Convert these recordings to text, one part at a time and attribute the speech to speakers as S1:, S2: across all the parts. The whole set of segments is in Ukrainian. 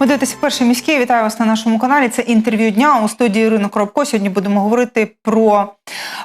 S1: Ви дивитеся перший міський. Вітаю вас на нашому каналі. Це інтерв'ю дня у студії Ірина Коробко. Сьогодні будемо говорити про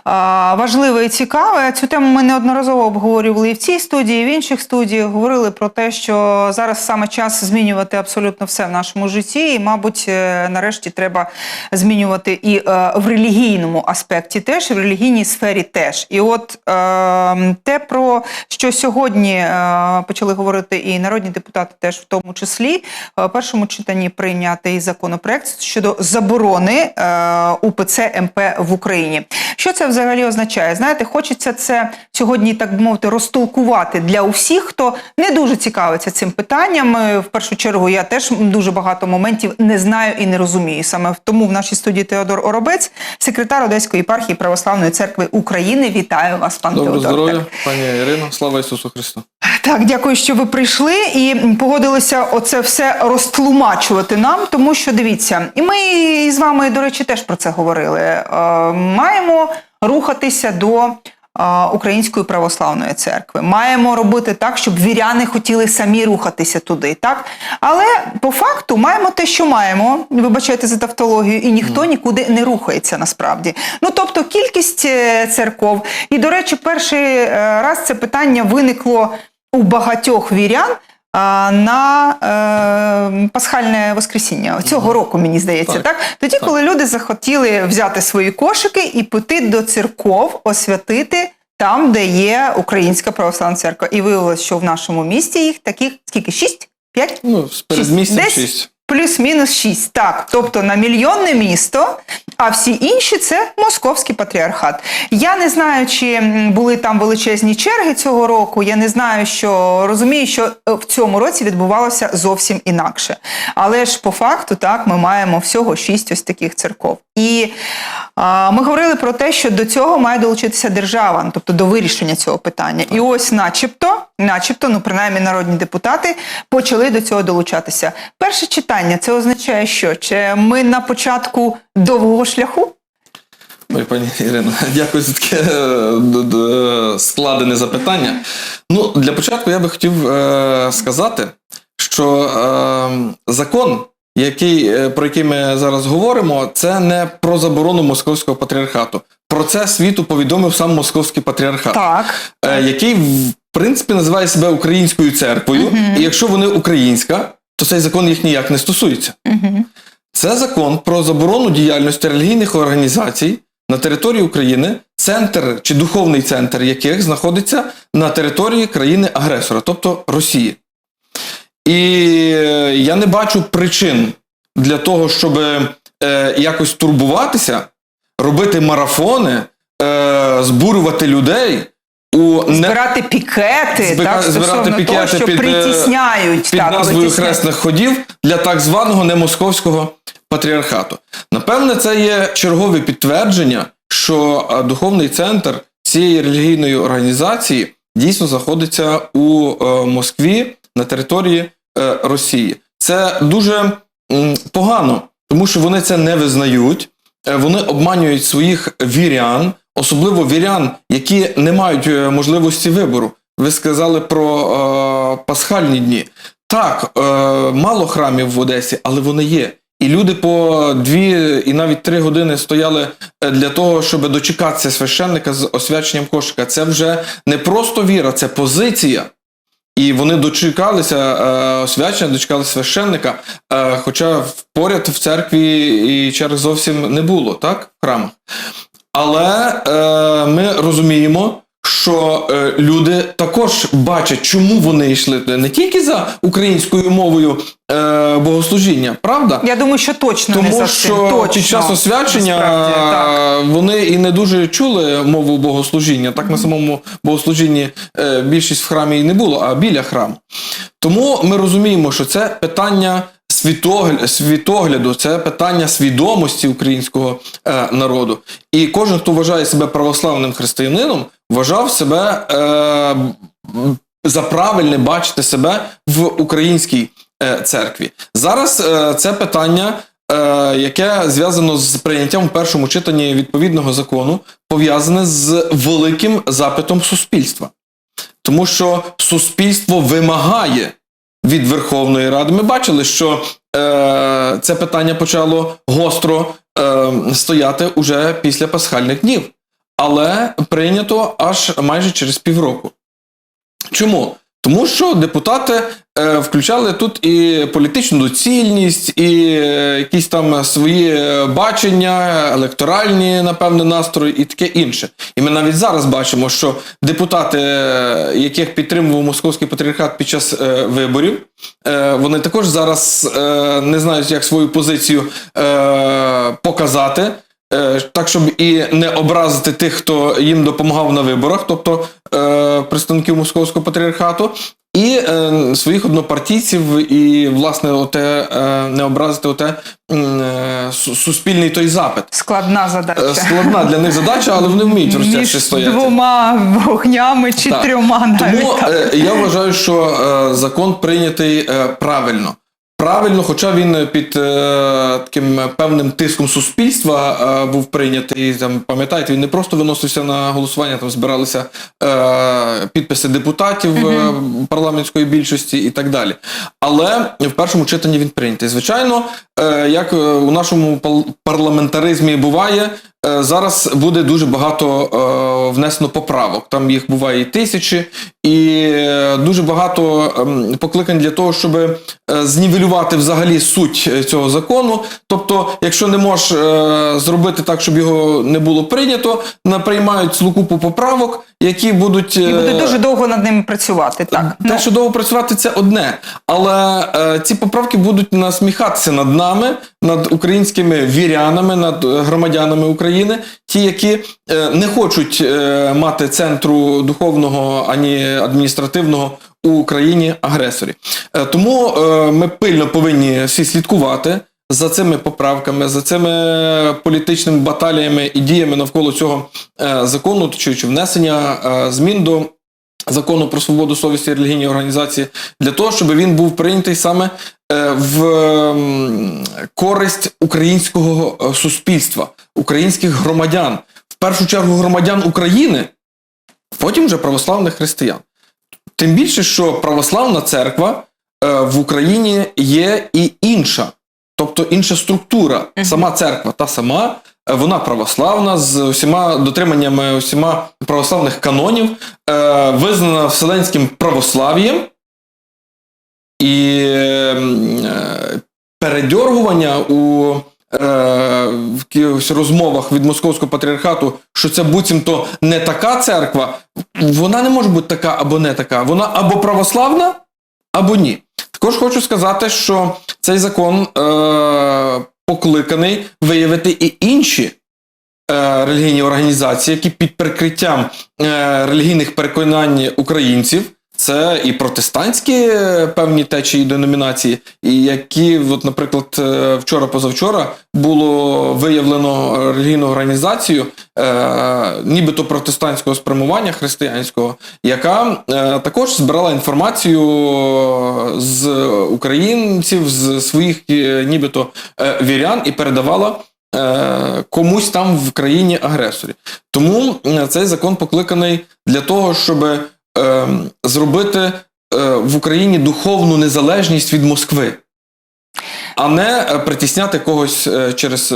S1: а, важливе і цікаве. Цю тему ми неодноразово обговорювали і в цій студії, і в інших студіях. Говорили про те, що зараз саме час змінювати абсолютно все в нашому житті. І, мабуть, е, нарешті треба змінювати і е, в релігійному аспекті теж, і в релігійній сфері теж. І от е, те, про що сьогодні е, почали говорити і народні депутати, теж в тому числі, е, в першому читанні прийнятий законопроект щодо заборони е, УПЦ МП в Україні. Що це взагалі означає? Знаєте, хочеться це сьогодні, так би мовити, розтолкувати для усіх, хто не дуже цікавиться цим питанням. Е, В першу чергу я теж дуже багато моментів не знаю і не розумію. Саме тому в нашій студії Теодор Оробець, секретар Одеської єпархії Православної церкви України. Вітаю вас, пан
S2: Доброго
S1: Теодор.
S2: здоров'я,
S1: Так.
S2: пані Ірино. Слава Ісусу Христу.
S1: Так, дякую, що ви прийшли і погодилися оце все розтлумачувати нам, тому що дивіться, і ми з вами, до речі, теж про це говорили. Е, маємо рухатися до Української православної церкви. Маємо робити так, щоб віряни хотіли самі рухатися туди. Так? Але по факту маємо те, що маємо, вибачайте за тавтологію, і ніхто нікуди не рухається насправді. Ну тобто кількість е, церков. І, до речі, перший е, раз це питання виникло у багатьох вірян. На е, пасхальне воскресіння цього року, мені здається, так,
S2: Так,
S1: тоді, коли люди захотіли взяти свої кошики і піти до церков, освятити там, де є Українська православна церква. І виявилось, що в нашому місті їх таких скільки? Шість? П'ять?
S2: Ну, з передмістям
S1: шість.
S2: 6.
S1: Плюс-мінус 6. Так, тобто на мільйонне місто, а всі інші це московський патріархат. Я не знаю, чи були там величезні черги цього року. Я не знаю, що розумію, що е, в цьому році відбувалося зовсім інакше. Але ж по факту, так, ми маємо всього 6 ось таких церков. І а, ми говорили про те, що до цього має долучитися держава, ну, тобто до вирішення цього питання. І ось, начебто, начебто, ну принаймні народні депутати почали до цього долучатися. Перше читання це означає, що чи ми на початку довгого шляху?
S2: Ой, пані Ірино, дякую за таке е, д- складене запитання. Ну, для початку я би хотів е, сказати, що е, закон, який, е, про який ми зараз говоримо, це не про заборону московського патріархату. Про це світу повідомив сам московський патріархат.
S1: Так.
S2: е, який в принципі називає себе українською церквою, і якщо вони українська, то цей закон їх ніяк не стосується.
S1: Угу.
S2: Це закон про заборону діяльності релігійних організацій на території України, центр чи духовний центр яких знаходиться на території країни-агресора, тобто Росії. І е, я не бачу причин для того, щоб е, якось турбуватися, робити марафони, е, збурювати людей у
S1: Збирати пікети,
S2: Збира-
S1: так,
S2: збирати пікети
S1: того, що
S2: під, е,
S1: притісняють.
S2: під
S1: так,
S2: назвою хресних ходів для так званого немосковського патріархату. Напевне, це є чергове підтвердження, що е, духовний центр цієї релігійної організації дійсно знаходиться у е, Москві на території Росії. Це дуже погано, тому що вони це не визнають, вони обманюють своїх вірян, особливо вірян, які не мають е, можливості вибору. Ви сказали про е, пасхальні дні. Так, е, мало храмів в Одесі, але вони є. І люди по дві і навіть три години стояли е, для того, щоб дочекатися священника з освяченням кошика. Це вже не просто віра, це позиція. І вони дочекалися е, освячення, дочекалися священника, е, хоча поряд в церкві і черг зовсім не було, так? В храмах. Але е, ми розуміємо, що е, люди також бачать, чому вони йшли не тільки за українською мовою е, богослужіння, правда?
S1: Я думаю, що точно не за
S2: що.
S1: Точно.
S2: під час освячення
S1: Насправді,
S2: е, вони і не дуже чули мову богослужіння. Так на самому богослужінні е, більшість в храмі і не було, а біля храму. Тому ми розуміємо, що це питання світогляду, це питання свідомості українського е, народу. І кожен, хто вважає себе православним християнином, вважав себе е, за правильне бачити себе в українській е, церкві. Зараз це питання, яке зв'язано з прийняттям в першому читанні відповідного закону, пов'язане з великим запитом суспільства. Тому що суспільство вимагає від Верховної Ради. Ми бачили, що е, це питання почало гостро е, стояти уже після пасхальних днів. Але прийнято аж майже через півроку. Чому? Тому що депутати е, включали тут і політичну доцільність, і е, якісь там свої е, бачення, електоральні, напевне, настрої і таке інше. І ми навіть зараз бачимо, що депутати, яких підтримував московський патріархат під час виборів, вони також зараз не знають, як свою позицію показати. Так, щоб і не образити тих, хто їм допомагав на виборах, тобто представників московського патріархату, і е, своїх однопартійців, і, власне, оте, е, не образити оте е, суспільний той запит.
S1: Складна
S2: Е,
S1: задача.
S2: Складна для них задача, але вони вміють в стояти.
S1: двома вогнями чи
S2: Так.
S1: трьома навіть.
S2: Тому е, я вважаю, що е, закон прийнятий е, правильно. Правильно, хоча він під е, таким певним тиском суспільства е, був прийнятий. Там пам'ятаєте, він не просто виносився на голосування, там збиралися е, підписи депутатів е, парламентської більшості і так далі. Але в першому читанні він прийнятий. Звичайно, е, як е, у нашому парламентаризмі буває, е, зараз буде дуже багато е, внесено поправок. Там їх буває і тисячі, і е, дуже багато ем, покликань для того, щоб е, знівелювати взагалі суть е, цього закону. Тобто, якщо не можеш е, зробити так, щоб його не було прийнято, приймають цілу купу поправок, які будуть
S1: І буде
S2: е,
S1: дуже довго над ними працювати. Так.
S2: те,
S1: Ну,
S2: що довго працювати, це одне. Але е, ці поправки будуть насміхатися над нами, над українськими вірянами, над е, громадянами України, ті, які е, не хочуть е, мати центру духовного ані адміністративного у Україні агресорі. Тому ми пильно повинні всі слідкувати. За цими поправками, за цими політичними баталіями і діями навколо цього закону чи, внесення змін до закону про свободу совісті і релігійні організації, для того, щоб він був прийнятий саме е, в користь українського е, суспільства, українських громадян, в першу чергу громадян України, потім вже православних християн. Тим більше, що православна церква е, в Україні є і інша, тобто інша структура. Сама церква та сама, вона православна з усіма дотриманнями усіма православних канонів, е, визнана вселенським православ'ям. І ем, е, передьоргування у е, в якихось розмовах від московського патріархату, що це буцімто не така церква, вона не може бути така або не така. Вона або православна, або ні. Також хочу сказати, що цей закон е, покликаний виявити і інші е, релігійні організації, які під прикриттям е, релігійних переконань українців. Це і протестантські е, певні течії деномінації, і які, от, наприклад, е, вчора-позавчора було виявлено релігійну організацію, е, нібито протестантського спрямування християнського, яка е, також збирала інформацію з українців, з своїх е, нібито е, вірян і передавала е, комусь там в країні агресорі. Тому е, цей закон покликаний для того, щоб е, зробити е, в Україні духовну незалежність від Москви. А не е, притісняти когось е, через е,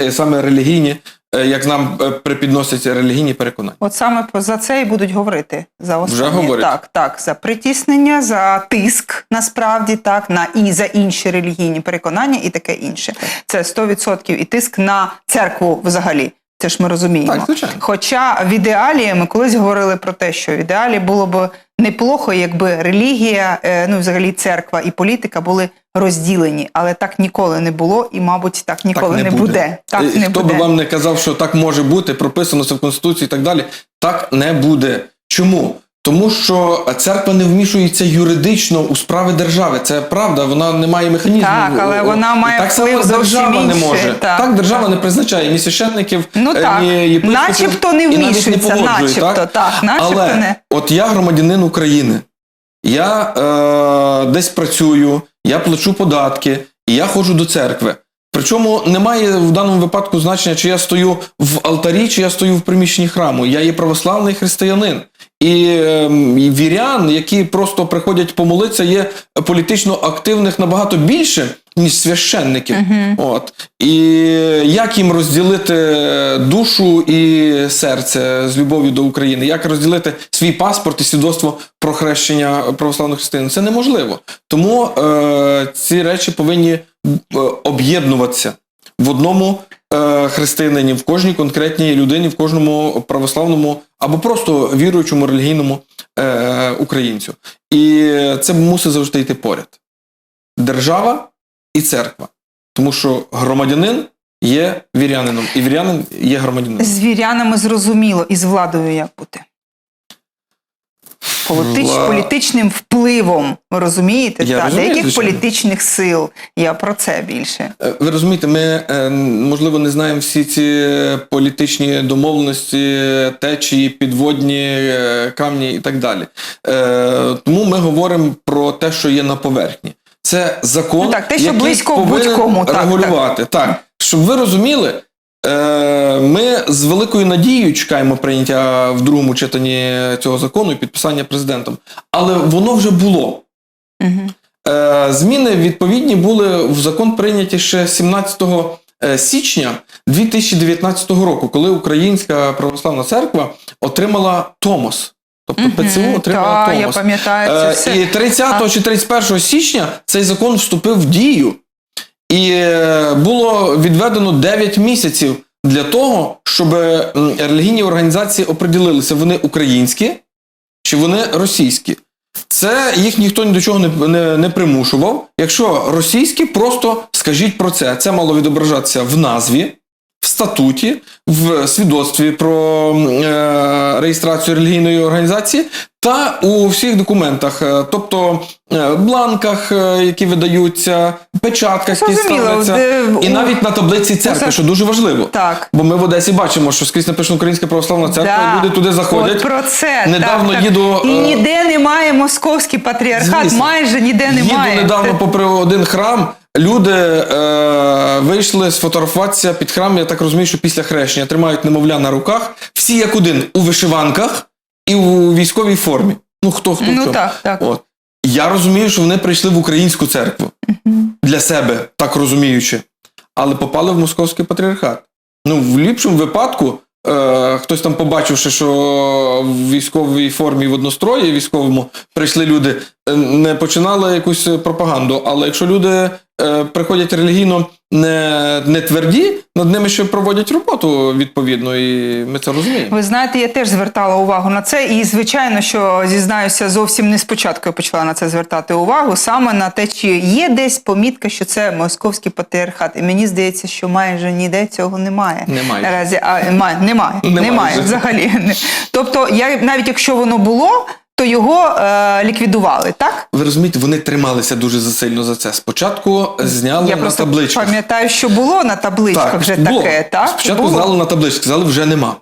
S2: е, саме релігійні, е, як нам припідносять релігійні переконання.
S1: От саме за це і будуть говорити за останнє.
S2: говорять.
S1: Так, так, за притіснення, за тиск насправді так, на і за інші релігійні переконання і таке інше. Це 100% і тиск на церкву взагалі. Це ж ми розуміємо.
S2: Так, звичайно.
S1: Хоча в ідеалі ми колись говорили про те, що в ідеалі було б неплохо, якби релігія, е, ну взагалі церква і політика були розділені, але так ніколи не було, і, мабуть, так ніколи не, буде. Так
S2: І
S1: не
S2: Хто
S1: буде.
S2: би вам не казав, що так може бути, прописано це в Конституції і так далі, так не буде. Чому? Тому що церква не вмішується юридично у справи держави. Це правда, вона не має механізму.
S1: Так, але вона має
S2: так само
S1: вплив
S2: держава не може.
S1: так,
S2: держава
S1: так.
S2: не призначає ні священників,
S1: Ну
S2: е,
S1: так,
S2: ні єпископів,
S1: начебто не вмішується,
S2: погоджує,
S1: начебто, так, начебто
S2: але
S1: не.
S2: от я громадянин України, я е, десь працюю, я плачу податки, і я ходжу до церкви. Причому немає в даному випадку значення, чи я стою в алтарі, чи я стою в приміщенні храму. Я є православний християнин. І, ем, і вірян, які просто приходять помолитися, є політично активних набагато більше, ніж священники. От. І як їм розділити душу і серце з любов'ю до України? Як розділити свій паспорт і свідоцтво про хрещення православних християн? Це неможливо. Тому е, ці речі повинні е, об'єднуватися в одному е, християнині, в кожній конкретній людині, в кожному православному або просто віруючому релігійному е, українцю. І це мусить завжди йти поряд. Держава і церква. Тому що громадянин є вірянином, і вірянин є громадянином.
S1: З вірянами зрозуміло, і з владою як бути? Політич,
S2: Вла-
S1: політичним впливом, ви розумієте?
S2: Я
S1: Так,
S2: розумію,
S1: деяких
S2: звичайно.
S1: політичних сил. Я про це більше.
S2: Е, Ви розумієте, ми е, можливо не знаємо всі ці політичні домовленості, течії, підводні е, камні і так далі. Тому ми говоримо про те, що є на поверхні. Це закон,
S1: Ну так, те, що
S2: який
S1: близько
S2: повинен
S1: будь-кому, так,
S2: регулювати. Так, щоб ви розуміли, ми з великою надією чекаємо прийняття в другому читанні цього закону і підписання президентом. Але воно вже було.
S1: Угу.
S2: Е, Зміни відповідні були в закон прийняті ще 17 е, січня 2019 року, коли Українська православна церква отримала Томос. Тобто ПЦУ отримала
S1: Так, я
S2: Томос.
S1: пам'ятаю це
S2: Е,
S1: все.
S2: І 30
S1: А-
S2: чи 31 січня цей закон вступив в дію. І е, було відведено 9 місяців для того, щоб релігійні організації оприділилися, вони українські чи вони російські. Це їх ніхто ні до чого не, не, не примушував. Якщо російські, просто скажіть про це. Це мало відображатися в назві, в статуті, в свідоцтві про е, реєстрацію релігійної організації та у всіх документах, е, тобто е, бланках, е, які видаються, печатках, які ставляться, і навіть на таблиці церкви, що дуже важливо.
S1: Так.
S2: Бо ми в Одесі бачимо, що скрізь написано Українська православна церква,
S1: Да.
S2: люди туди заходять.
S1: От про це.
S2: Недавно
S1: так, так.
S2: їду,
S1: І ніде немає московський патріархат,
S2: Звісно.
S1: майже ніде
S2: Їду
S1: немає.
S2: недавно попри один храм. Люди е, вийшли сфотографуватися під храм, я так розумію, що після хрещення тримають немовля на руках, всі як один у вишиванках і у військовій формі. Ну хто хто
S1: Ну
S2: чому.
S1: так, так.
S2: От. Я розумію, що вони прийшли в українську церкву для себе, так розуміючи, але попали в московський патріархат. Ну, в ліпшому випадку, е, хтось там, побачивши, що в військовій формі в однострої військовому прийшли люди, е, не починали якусь пропаганду. Але якщо люди е, приходять релігійно не, не тверді, над ними ще проводять роботу відповідно, і ми це розуміємо.
S1: Ви знаєте, я теж звертала увагу на це, і звичайно, що зізнаюся, зовсім не спочатку я почала на це звертати увагу, саме на те, чи є десь помітка, що це московський патріархат. І мені здається, що майже ніде цього немає.
S2: Немає.
S1: Наразі а, немає, немає,
S2: Немає
S1: немає взагалі. Тобто, я навіть якщо воно було, то його е, ліквідували, так?
S2: Ви розумієте, вони трималися дуже засильно за це. Спочатку зняли
S1: я
S2: на
S1: просто
S2: табличках.
S1: пам'ятаю, що було на табличках вже
S2: було.
S1: таке, так?
S2: Спочатку
S1: Було.
S2: знали на табличці, сказали, вже нема.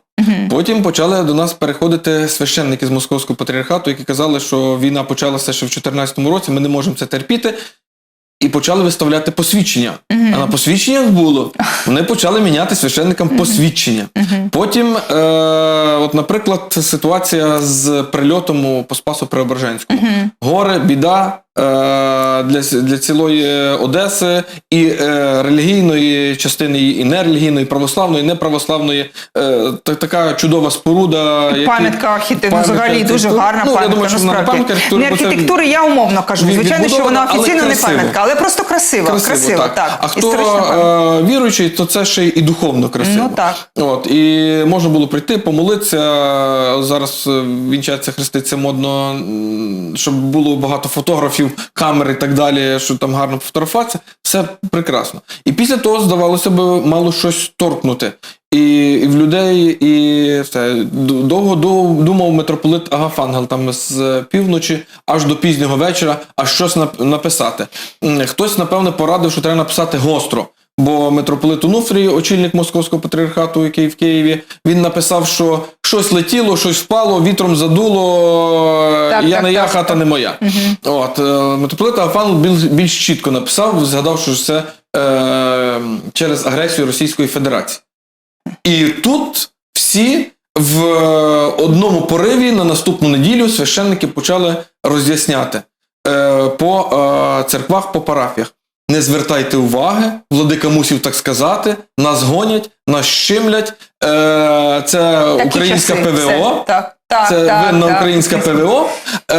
S2: Потім почали до нас переходити священники з московського патріархату, які казали, що війна почалася ще в 2014 році, ми не можемо це терпіти. І почали виставляти посвідчення. А на посвідченнях було. Вони почали міняти священникам посвідчення. Потім, е, от, наприклад, ситуація з прильотом по Спасу Преображенському. Горе, біда для, для цілої Одеси і е, релігійної частини, і нерелігійної, православної, неправославної. Е, та- така чудова споруда. які-
S1: Пам'ятка архітектури, взагалі дуже гарна
S2: Ну,
S1: пам'ятка.
S2: думаю,
S1: насправді.
S2: архітектури,
S1: не архітектури, я умовно кажу. Звичайно, що вона офіційно не пам'ятка, але просто красива. Красиво, так.
S2: А хто е, віруючий, то це ще і духовно красиво.
S1: Ну так.
S2: От, і можна було прийти, помолитися. Зараз е, вінчатися, хреститься модно, щоб було багато фотографів, камер і так далі, що там гарно фотографуватися, Все прекрасно. І після того, здавалося б, мало щось торкнути. І, і в людей, і все. Довго думав митрополит Агафангел там з півночі аж до пізнього вечора, а щось написати. Хтось, напевне, порадив, що треба написати гостро. Бо митрополит Онуфрій, очільник московського патріархату, який в Києві, він написав, що щось летіло, щось впало, вітром задуло,
S1: Так,
S2: я
S1: так,
S2: не я,
S1: так,
S2: хата не моя. От, е, митрополит Агафангел більш, більш чітко написав, згадав, що це е, через агресію Російської Федерації. І тут всі в е, одному пориві на наступну неділю священники почали роз'ясняти е, по е, церквах, по парафіях. Не звертайте уваги, владика мусів так сказати, нас гонять, нас щемлять. Е, це
S1: Такі
S2: українська
S1: часи.
S2: ПВО.
S1: Це, так, так,
S2: Це
S1: так,
S2: винна
S1: так.
S2: українська ПВО, е,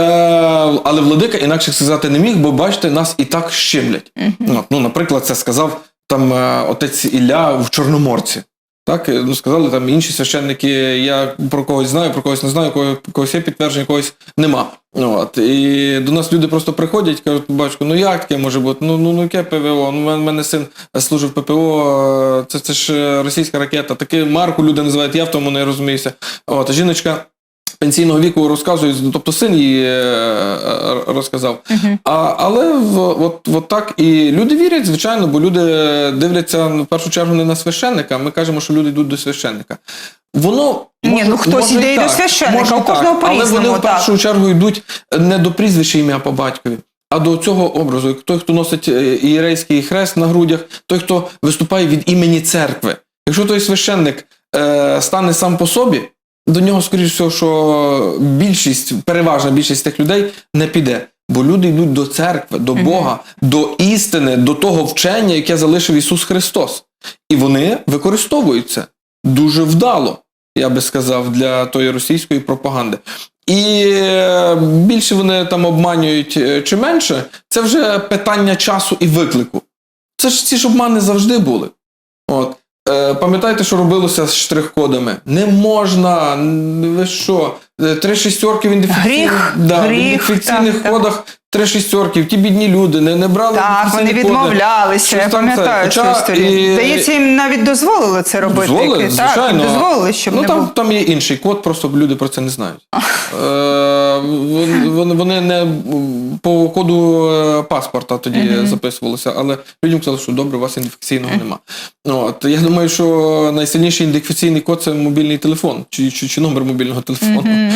S2: але владика інакше сказати не міг, бо бачите, нас і так щемлять. Угу. ну, наприклад, це сказав там е, отець Ілля в Чорноморці. Так, е, ну сказали там інші священники, я про когось знаю, про когось не знаю, кого- когось є підтвердження, когось нема. Ну, От. І до нас люди просто приходять, кажуть, батько, ну як таке може бути? Ну, ну, ну яке ПВО? Ну, в мене- син служив ППО, це, це ж е, російська ракета. Таке марку люди називають, я в тому не розуміюся. От, жіночка пенсійного віку розказує, тобто син їй е, е, розказав.
S1: Мгм.
S2: А, але в, от, от так і люди вірять, звичайно, бо люди дивляться в першу чергу не на священника. Ми кажемо, що люди йдуть до священника. Воно
S1: Ні, ну, хтось
S2: може
S1: іде і до священника, у кожного
S2: Але вони в першу чергу йдуть не до прізвища ім'я по батькові, а до цього образу. Той, хто носить е, ієрейський хрест на грудях, той, хто виступає від імені церкви. Якщо той священник е, стане сам по собі, до нього, скоріш всього, що більшість, переважна більшість тих людей не піде. Бо люди йдуть до церкви, до. Бога, до істини, до того вчення, яке залишив Ісус Христос. І вони використовуються дуже вдало, я би сказав, для тої російської пропаганди. І е, більше вони там обманюють е, чи менше, це вже питання часу і виклику. Це ж ці ж обмани завжди були. Е, пам'ятаєте, що робилося з штрих-кодами? Не можна, ви що? Е, Три шістерки в
S1: індифіційних
S2: да, кодах, три шістерки, ті бідні люди не, не брали
S1: Так, вони відмовлялися, я пам'ятаю цю історію.
S2: і-
S1: Здається, їм навіть дозволили це робити.
S2: Дозволили,
S1: так,
S2: звичайно.
S1: їм дозволили, щоб
S2: ну,
S1: не
S2: там,
S1: було.
S2: там є інший код, просто люди про це не знають. Е, вони, вони не по коду е, паспорта тоді записувалися, але людям сказали, що добре, у вас ідентифікаційного нема. Ну, От, я думаю, що найсильніший ідентифікаційний код це мобільний телефон чи, чи, чи номер мобільного телефону.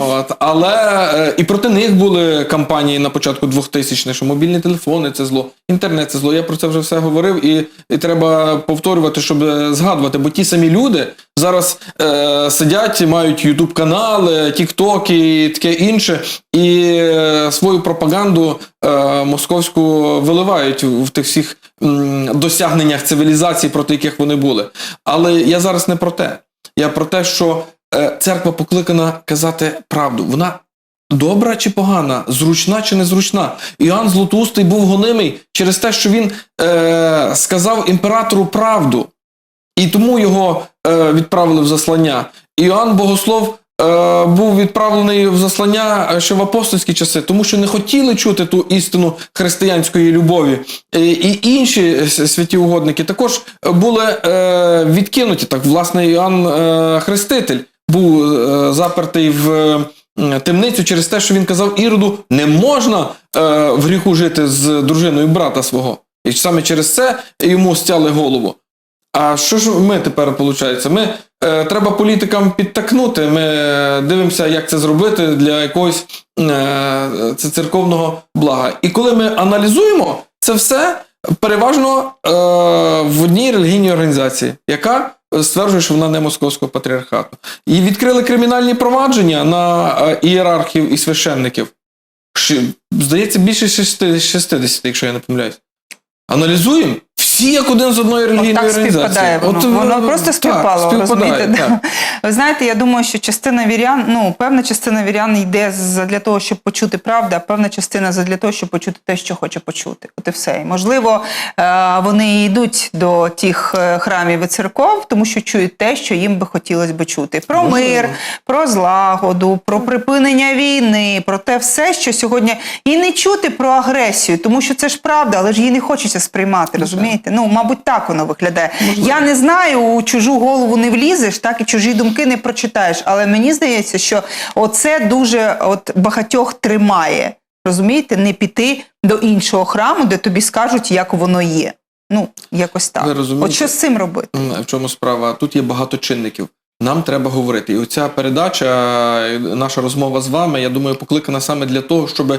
S2: От, але е, і проти них були кампанії на початку 2000-х, що мобільні телефони це зло, інтернет це зло. Я про це вже все говорив, і, і треба повторювати, щоб е, згадувати, бо ті самі люди зараз е, сидять, мають ютуб канали, тіктоки і таке інше, і е, свою пропаганду е, московську виливають в тих всіх м, досягненнях цивілізації, проти яких вони були. Але я зараз не про те. Я про те, що е, церква покликана казати правду. Вона добра чи погана, зручна чи незручна. Іоанн Златоустий був гонимий через те, що він е, сказав імператору правду. І тому його е, відправили в заслання. Іоанн Богослов е, був відправлений в заслання е, ще в апостольські часи, тому що не хотіли чути ту істину християнської любові. Е, І інші святі угодники також були відкинуті. Так, власне, Іоанн Хреститель був запертий в темницю через те, що він казав Іроду, не можна е, в гріху жити з дружиною брата свого. І саме через це йому стяли голову. А що ж ми тепер виходить? Ми е, треба політикам підтакнути. Ми е, дивимося, як це зробити для якогось е, це церковного блага. І коли ми аналізуємо це все переважно е, в одній релігійній організації, яка стверджує, що вона не московського патріархату. І відкрили кримінальні провадження на е, ієрархів і священників. Здається, більше 60, 60, якщо я не помиляюсь. Аналізуємо. Всі як один з одної релігійної
S1: так
S2: організації.
S1: воно.
S2: От,
S1: воно
S2: е,
S1: просто
S2: так,
S1: співпало,
S2: співпадає,
S1: розумієте?
S2: так.
S1: Ви знаєте, я думаю, що частина вірян, ну, певна частина вірян йде для того, щоб почути правду, а певна частина для того, щоб почути те, що хоче почути. От і все. І, можливо, е, вони йдуть до тих е, храмів і церков, тому що чують те, що їм би хотілося би чути. Про
S2: Можливо.
S1: мир, про злагоду, про припинення війни, про те все, що сьогодні і не чути про агресію, тому що це ж правда, але ж її не хочеться сприймати, розумієте? Ну, мабуть, так воно виглядає. Я не знаю, у чужу голову не влізеш, так і чужі думки не прочитаєш. Але мені здається, що оце дуже от багатьох тримає. Розумієте, не піти до іншого храму, де тобі скажуть, як воно є. Ну, якось так. От що з цим робити?
S2: В чому справа? Тут є багато чинників. Нам треба говорити. І оця передача, е, наша розмова з вами, я думаю, покликана саме для того, щоб е,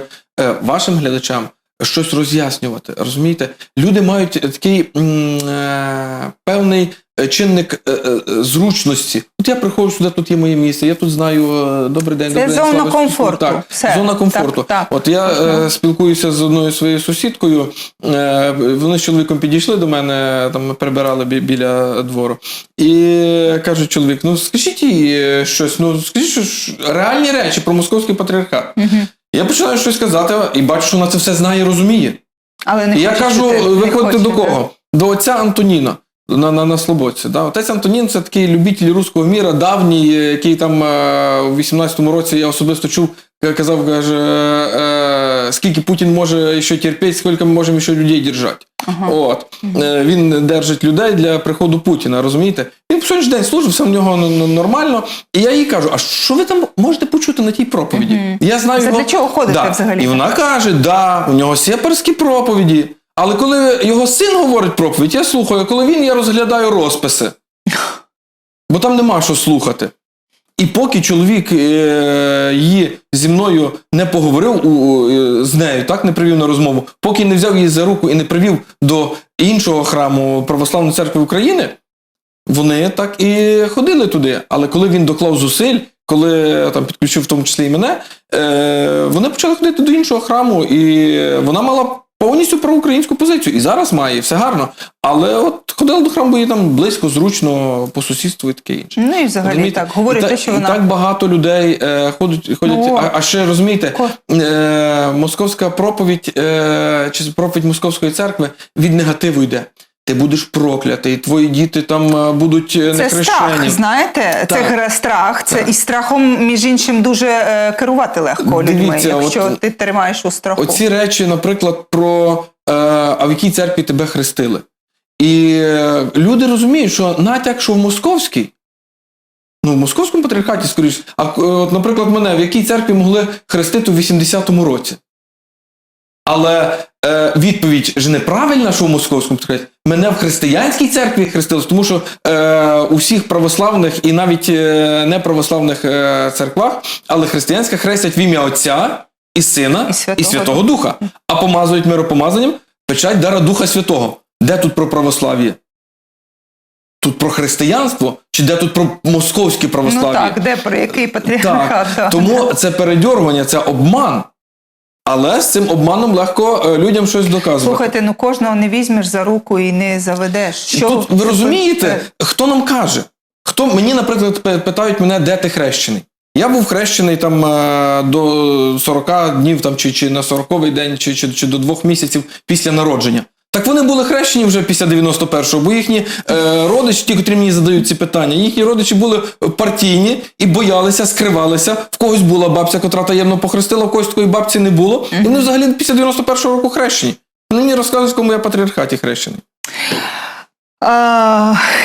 S2: вашим глядачам щось роз'яснювати. Розумієте? Люди мають такий м, е, певний е, чинник е, е, зручності. От я приходжу сюди, тут є моє місце, я тут знаю е, добрий день,
S1: Це
S2: добрий день.
S1: зона
S2: слава Ісусу
S1: комфорту.
S2: Так,
S1: Все.
S2: зона комфорту.
S1: Так, так.
S2: От я е, спілкуюся з одною своєю сусідкою. Е, вони з чоловіком підійшли до мене, там ми прибирали бі- біля двору. І каже чоловік: ну скажіть їй е, щось, ну скажіть щось, реальні речі про московський патріархат. Я починаю щось казати і бачу, що вона це все знає і розуміє.
S1: Але не
S2: І я кажу: виходьте до кого? До отця Антоніна. На, на, на Слободці. Да? Отець Антонін це такий любитель руського міра, давній, е, який там е, у 18-му році я особисто чув, е, казав, каже, е, скільки Путін може ще терпіти, скільки ми можемо ще людей держати.
S1: Ага.
S2: От. Е, Він держить людей для приходу Путіна, розумієте? Він по сьогоднішній день служив, все в нього нормально. І я їй кажу: а що ви там можете почути на тій проповіді?
S1: Мгм.
S2: Я знаю
S1: Це
S2: його...
S1: для чого ходите взагалі?
S2: І вона каже: да, у нього сепарські проповіді. Але коли його син говорить проповідь, я слухаю, коли він, я розглядаю розписи. Бо там нема що слухати. І поки чоловік е, її зі мною не поговорив е, з нею, так не привів на розмову, поки не взяв її за руку і не привів до іншого храму Православної церкви України, вони так і ходили туди. Але коли він доклав зусиль, коли там підключив в тому числі і мене, е, вони почали ходити до іншого храму, і вона мала повністю проукраїнську позицію. І зараз має, все гарно. Але от ходила до храму, бо їй там близько, зручно, по сусідству і таке інше.
S1: Ну і взагалі
S2: Розумієте?
S1: так. Говорять те,
S2: та-
S1: що
S2: і так багато людей е, ходять, ходять
S1: Ну,
S2: а, а ще розумієте, е, московська проповідь е, чи проповідь московської церкви від негативу йде. Ти будеш проклятий, твої діти там е, будуть е,
S1: Це страх, знаєте, це гра страх. Це
S2: Так.
S1: і страхом, між іншим, дуже е, керувати легко людьми, якщо
S2: от-
S1: ти тримаєш у страху.
S2: Оці речі, наприклад, про е, а в якій церкві тебе хрестили. І е, люди розуміють, що натяк, що в московській, ну в московському патріархаті, скоріш, а е, наприклад, мене в якій церкві могли хрестити у 80-му році. Але е, відповідь ж неправильна, що в московському патріархаті. Мене в християнській церкві хрестили, тому що е, у всіх православних і навіть е, неправославних е, церквах, але християнська хрестять в ім'я Отця і Сина
S1: І
S2: і
S1: Святого
S2: Святого, Духа, а помазують миропомазанням печать дара Духа Святого. Де тут про православ'я? Тут про християнство, чи де тут про московське
S1: ну
S2: православ'я?
S1: так, де про який патріархат?
S2: Так, тому це передьоргування, це обман. Але з цим обманом легко е, людям щось доказувати.
S1: Слухайте, ну кожного не візьмеш за руку і не заведеш. Що
S2: тут ви розумієте, хто нам каже? Хто мені, наприклад, питають мене, де ти хрещений? Я був хрещений там е, до 40 днів, там чи, чи на 40-й день, чи, чи, чи до двох місяців після народження. Так вони були хрещені вже після 91-го, бо їхні е, родичі, ті, котрі мені задають ці питання, їхні родичі були партійні і боялися, скривалися. В когось була бабця, котра таємно похрестила, в когось такої бабці не було. І вони взагалі після 91-го року хрещені. Вони мені розказують, кому я патріархаті хрещений.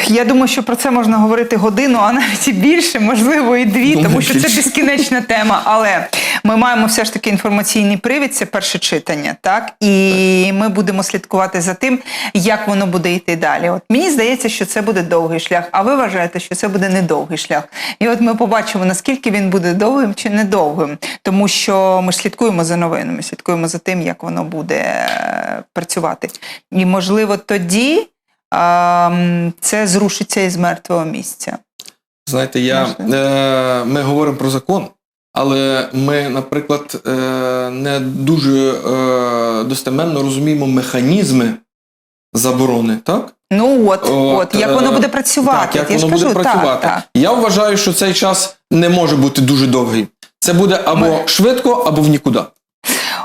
S1: Я думаю, що про це можна говорити годину, а навіть і більше, можливо, і дві,
S2: Думаю,
S1: тому що це
S2: більше.
S1: безкінечна тема. Але ми маємо все ж таки інформаційний привід, це перше читання, так і ми будемо слідкувати за тим, як воно буде йти далі. От мені здається, що це буде довгий шлях, а ви вважаєте, що це буде недовгий шлях. І от ми побачимо, наскільки він буде довгим чи недовгим, тому що ми ж слідкуємо за новинами, слідкуємо за тим, як воно буде е, працювати. І можливо тоді це зрушиться із мертвого місця.
S2: Знаєте, я, е, ми говоримо про закон, але ми, наприклад, е, не дуже е, достеменно розуміємо механізми заборони, так?
S1: Ну от, от,
S2: От,
S1: як воно
S2: е,
S1: буде працювати.
S2: Так, як
S1: я
S2: воно
S1: ж
S2: буде працювати.
S1: Так, так.
S2: Я вважаю, що цей час не може бути дуже довгий. Це буде або
S1: Ми-
S2: швидко, або в нікуди.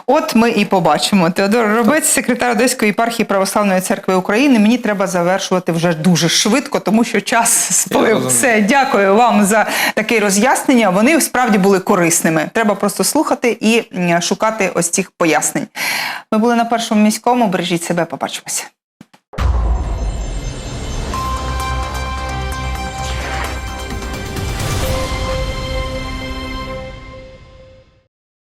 S1: От ми і побачимо. Теодор Робець, секретар Одеської єпархії Православної церкви України. Мені треба завершувати вже дуже швидко, тому що час сплив. Все, дякую вам за таке роз'яснення. Вони справді були корисними. Треба просто слухати і шукати ось цих пояснень. Ми були на першому міському. Бережіть себе, побачимося.